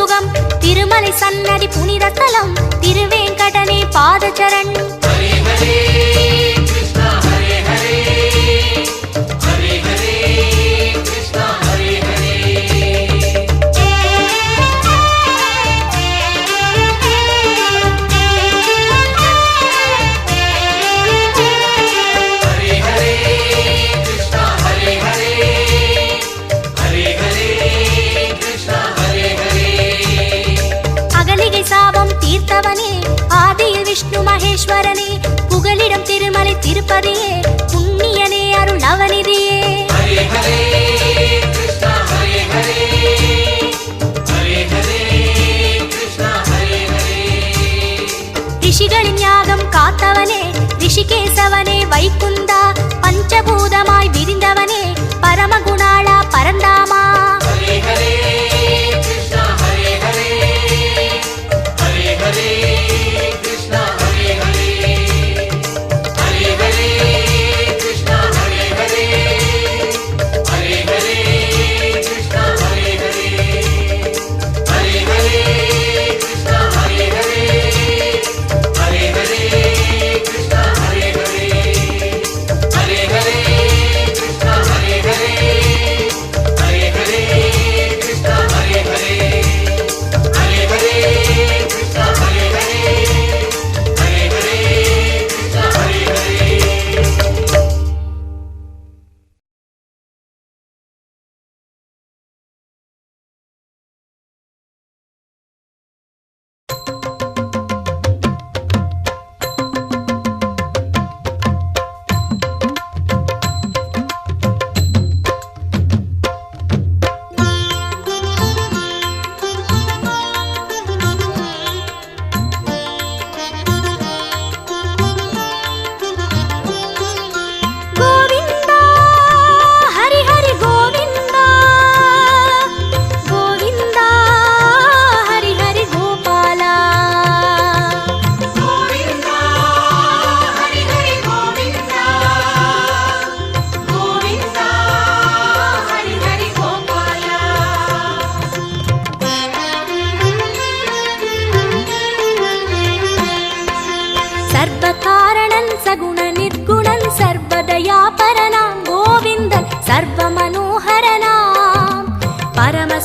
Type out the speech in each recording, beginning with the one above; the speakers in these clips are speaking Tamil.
சுகம். திருமலை சன்னதி புனித தலம் திருவேங்கடனே பாதச்சரண் விஷ்ணு மகேஸ்வரனே புகலிடம் திருமலை திருப்பதியே புண்ணியனே அருள் அவனிதியே ரிஷிகளின் யாகம் காத்தவனே ரிஷிகேசவனே வைப்பு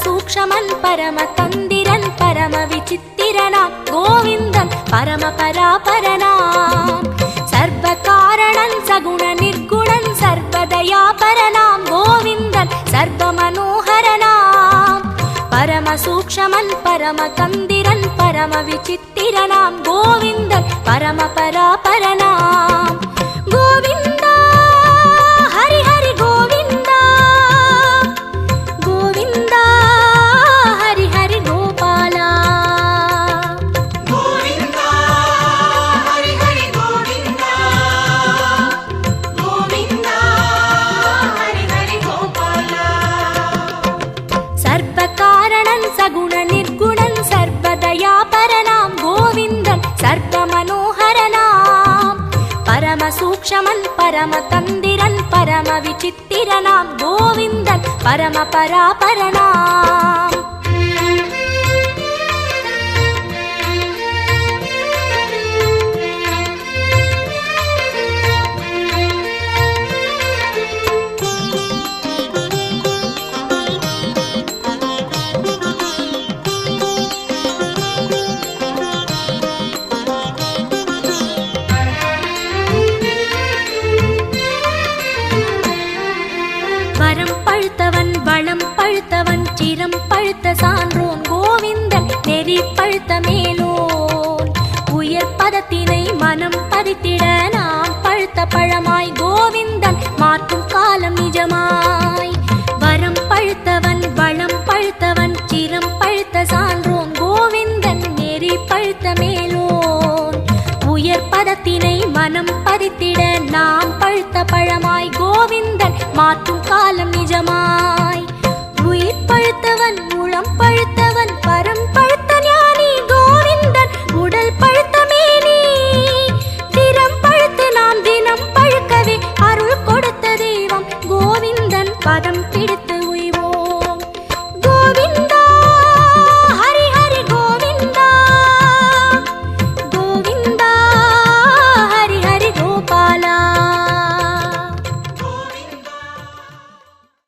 சூக்ஷமன் பரம தந்திரன் பரம விசித்திரனாம் கோவிந்தன் பரம பராபரனாம் சர்வ காரணன் சகுண நிர்குணன் சர்வதயாபரனாம் கோவிந்தன் சர்வ மனோகரனாம் பரம சூக்ஷமன் பரம தந்திரன் பரம விசித்திரனாம் கோவிந்தன் பரம பராபரனாம் கோவிந்த சூக்ஷமன் பரம தந்திரன் பரம விசித்திரனாம் கோவிந்தன் பரம பராபரனாம் பழமாய் கோவிந்தன் மாற்றும் காலம் நிஜமாய். வரம் பழுத்தவன் வளம் பழுத்தவன் சிரம் பழுத்த சான்றோம் கோவிந்தன் நெறி பழுத்த மேலோன். உயர் பதத்தினை மனம் பதித்திட நாம் பழுத்த பழமாய் கோவிந்தன் மாற்றும் காலம் நிஜமாய்.